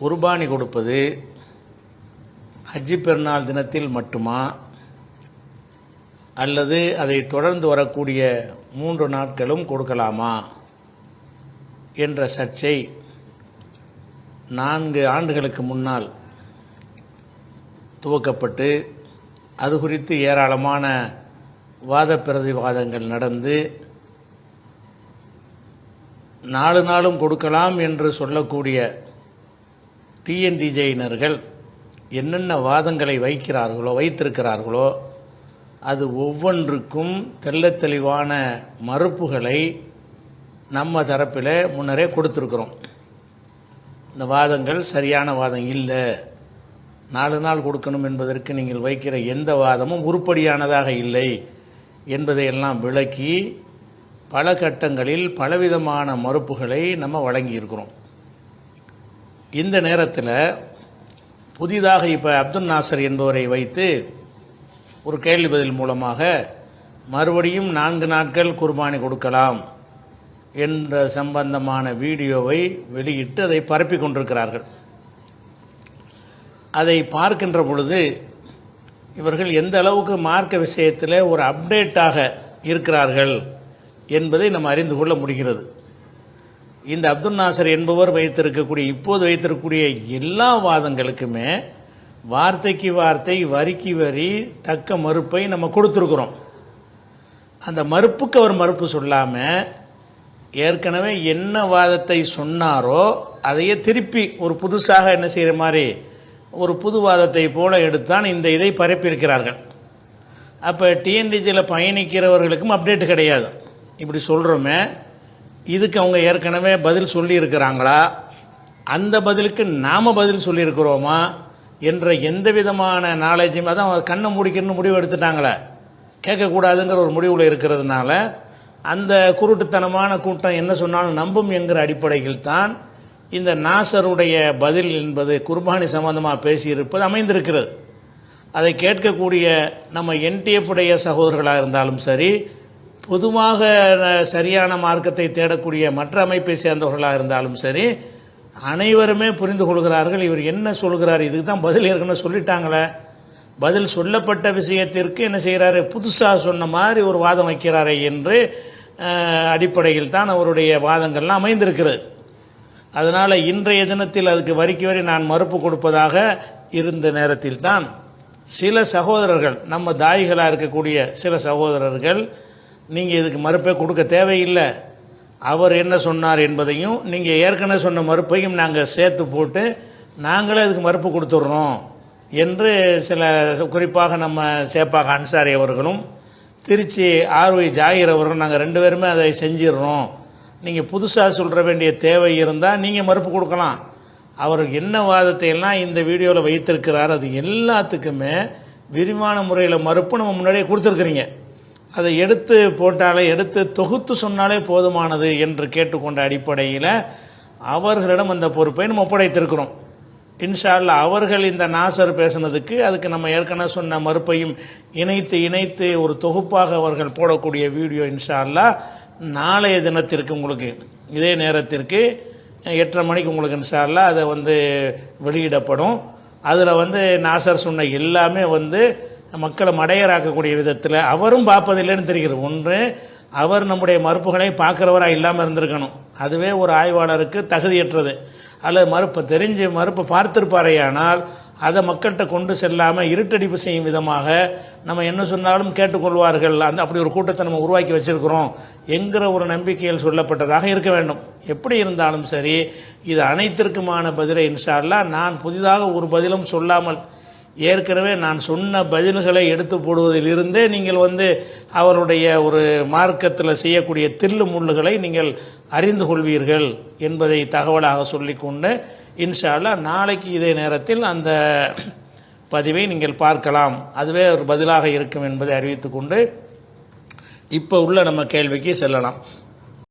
குர்பானி கொடுப்பது ஹஜ்ஜி பெருநாள் தினத்தில் மட்டுமா? அல்லது அதை தொடர்ந்து வரக்கூடிய மூன்று நாட்களும் கொடுக்கலாமா? என்ற சர்ச்சை நான்கு ஆண்டுகளுக்கு முன்னால் துவக்கப்பட்டு அது குறித்து ஏராளமான வாத பிரதிவாதங்கள் நடந்து நாலு நாளும் கொடுக்கலாம் என்று சொல்லக்கூடிய டிஎன்டிஜேயினர்கள் என்னென்ன வாதங்களை வைக்கிறார்களோ வைத்திருக்கிறார்களோ அது ஒவ்வொன்றுக்கும் தெள்ள தெளிவான மறுப்புகளை நம்ம தரப்பில் முன்னரே கொடுத்துருக்குறோம். இந்த வாதங்கள் சரியான வாதம் இல்லை. நாலு நாள் கொடுக்கணும் என்பதற்கு நீங்கள் வைக்கிற எந்த வாதமும் உருப்படியானதாக இல்லை என்பதையெல்லாம் விளக்கி பல கட்டங்களில் பலவிதமான மறுப்புகளை நம்ம வழங்கியிருக்கிறோம். இந்த நேரத்தில் புதிதாக இப்போ அப்துல் நாசர் என்பவரை வைத்து ஒரு கேள்வி பதில் மூலமாக மறுபடியும் நான்கு நாட்கள் குர்பானி கொடுக்கலாம் என்ற சம்பந்தமான வீடியோவை வெளியிட்டு அதை பரப்பி கொண்டிருக்கிறார்கள். அதை பார்க்கின்ற பொழுது இவர்கள் எந்த அளவுக்கு மார்க்க விஷயத்தில் ஒரு அப்டேட்டாக இருக்கிறார்கள் என்பதை நம்ம அறிந்து கொள்ள முடிகிறது. இந்த அப்துல் நாசர் என்பவர் வைத்திருக்கக்கூடிய இப்போது வைத்திருக்கக்கூடிய எல்லா வாதங்களுக்குமே வார்த்தைக்கு வார்த்தை வரிக்கு வரி தக்க மறுப்பை நம்ம கொடுத்துருக்குறோம். அந்த மறுப்புக்கு அவர் மறுப்பு சொல்லாமல் ஏற்கனவே என்ன வாதத்தை சொன்னாரோ அதையே திருப்பி ஒரு புதுசாக என்ன செய்கிற மாதிரி ஒரு புது வாதத்தை போல எடுத்தான் இந்த இதை பரப்பியிருக்கிறார்கள். அப்போ டிஎன்டிஜியில் பயணிக்கிறவர்களுக்கும் அப்டேட் கிடையாது. இப்படி சொல்கிறோமே இதுக்கு அவங்க ஏற்கனவே பதில் சொல்லியிருக்கிறாங்களா? அந்த பதிலுக்கு நாம் பதில் சொல்லியிருக்கிறோமா? என்ற எந்த விதமான நாலேஜும் அதான் கண்ணை முடிக்கணும்னு முடிவு எடுத்துட்டாங்களே. கேட்கக்கூடாதுங்கிற ஒரு முடிவில் இருக்கிறதுனால அந்த குருட்டுத்தனமான கூட்டம் என்ன சொன்னாலும் நம்பும் என்கிற அடிப்படையில் தான் இந்த நாசருடைய பதில் என்பது குர்பானி சம்பந்தமாக பேசியிருப்பது அமைந்திருக்கிறது. அதை கேட்கக்கூடிய நம்ம என்டிஎஃப் உடைய சகோதரர்களாக இருந்தாலும் சரி பொதுவாக சரியான மார்க்கத்தை தேடக்கூடிய மற்ற அமைப்பை சேர்ந்தவர்களாக இருந்தாலும் சரி அனைவருமே புரிந்து கொள்கிறார்கள் இவர் என்ன சொல்கிறார் இதுக்கு தான் பதில் ஏற்கனவே சொல்லிட்டாங்களே. பதில் சொல்லப்பட்ட விஷயத்திற்கு என்ன செய்கிறாரு புதுசாக சொன்ன மாதிரி ஒரு வாதம் வைக்கிறாரே என்று அடிப்படையில் தான் அவருடைய வாதங்கள்லாம் அமைந்திருக்கிறது. அதனால் இன்றைய தினத்தில் அதுக்கு வரிக்கு வரை நான் மறுப்பு கொடுப்பதாக இருந்த நேரத்தில் தான் சில சகோதரர்கள் நம்ம தாய்களாக இருக்கக்கூடிய சில சகோதரர்கள் நீங்கள் இதுக்கு மறுப்பே கொடுக்க தேவையில்லை. அவர் என்ன சொன்னார் என்பதையும் நீங்கள் ஏற்கனவே சொன்ன மறுப்பையும் நாங்கள் சேர்த்து போட்டு நாங்களே அதுக்கு மறுப்பு கொடுத்துட்றோம் என்று சில குறிப்பாக நம்ம சேப்பாக அன்சாரி அவர்களும் திருச்சி ஆர்வி ஜாகிர் அவர்களும் நாங்கள் ரெண்டு பேருமே அதை செஞ்சிடுறோம். நீங்கள் புதுசாக சொல்கிற வேண்டிய தேவை இருந்தால் நீங்கள் மறுப்பு கொடுக்கலாம். அவர் என்ன வாதத்தை எல்லாம் இந்த வீடியோவில் வைத்திருக்கிறார் அது எல்லாத்துக்குமே விரிவான முறையில் மறுப்பு நம்ம முன்னாடியே கொடுத்துருக்குறீங்க. அதை எடுத்து போட்டாலே எடுத்து தொகுத்து சொன்னாலே போதுமானது என்று கேட்டுக்கொண்ட அடிப்படையில் அவர்களிடம் அந்த பொறுப்பை நம்ம ஒப்படைத்திருக்கிறோம். இன்ஷால்ல அவர்கள் இந்த நாசர் பேசுனதுக்கு அதுக்கு நம்ம ஏற்கனவே சொன்ன மறுப்பையும் இணைத்து இணைத்து ஒரு தொகுப்பாக அவர்கள் போடக்கூடிய வீடியோ இன்ஷால்லா நாளைய தினத்திற்கு உங்களுக்கு இதே நேரத்திற்கு எட்டரை மணிக்கு உங்களுக்கு இன்ஷால்லா அதை வந்து வெளியிடப்படும். அதில் வந்து நாசர் சொன்ன எல்லாமே வந்து மக்களை மடையராக்கக்கூடிய விதத்தில் அவரும் பார்ப்பதில்லைன்னு தெரிகிறது. ஒன்று அவர் நம்முடைய மறுப்புகளை பார்க்குறவராக இல்லாமல் இருந்திருக்கணும். அதுவே ஒரு ஆய்வாளருக்கு தகுதியற்றது. அல்லது மறுப்பை தெரிஞ்சு மறுப்பை பார்த்திருப்பாரேயானால் அதை மக்கள்கிட்ட கொண்டு செல்லாமல் இருட்டடிப்பு செய்யும் விதமாக நம்ம என்ன சொன்னாலும் கேட்டுக்கொள்வார்கள். அந்த அப்படி ஒரு கூட்டத்தை நம்ம உருவாக்கி வச்சிருக்கிறோம் என்கிற ஒரு நம்பிக்கையில் சொல்லப்பட்டதாக இருக்க வேண்டும். எப்படி இருந்தாலும் சரி இது அனைத்திற்குமான பதிலை இன்ஷால்லா நான் புதிதாக ஒரு பதிலும் சொல்லாமல் ஏற்கனவே நான் சொன்ன பதில்களை எடுத்து போடுவதிலிருந்தே நீங்கள் வந்து அவருடைய ஒரு மார்க்கத்தில் செய்யக்கூடிய தில்லு முள்ளுகளை நீங்கள் அறிந்து கொள்வீர்கள் என்பதை தகவலாக சொல்லிக்கொண்டு இன்ஷால்லா நாளைக்கு இதே நேரத்தில் அந்த பதிவை நீங்கள் பார்க்கலாம். அதுவே ஒரு பதிலாக இருக்கும் என்பதை அறிவித்துக்கொண்டு இப்போ உள்ள நம்ம கேள்விக்கு செல்லலாம்.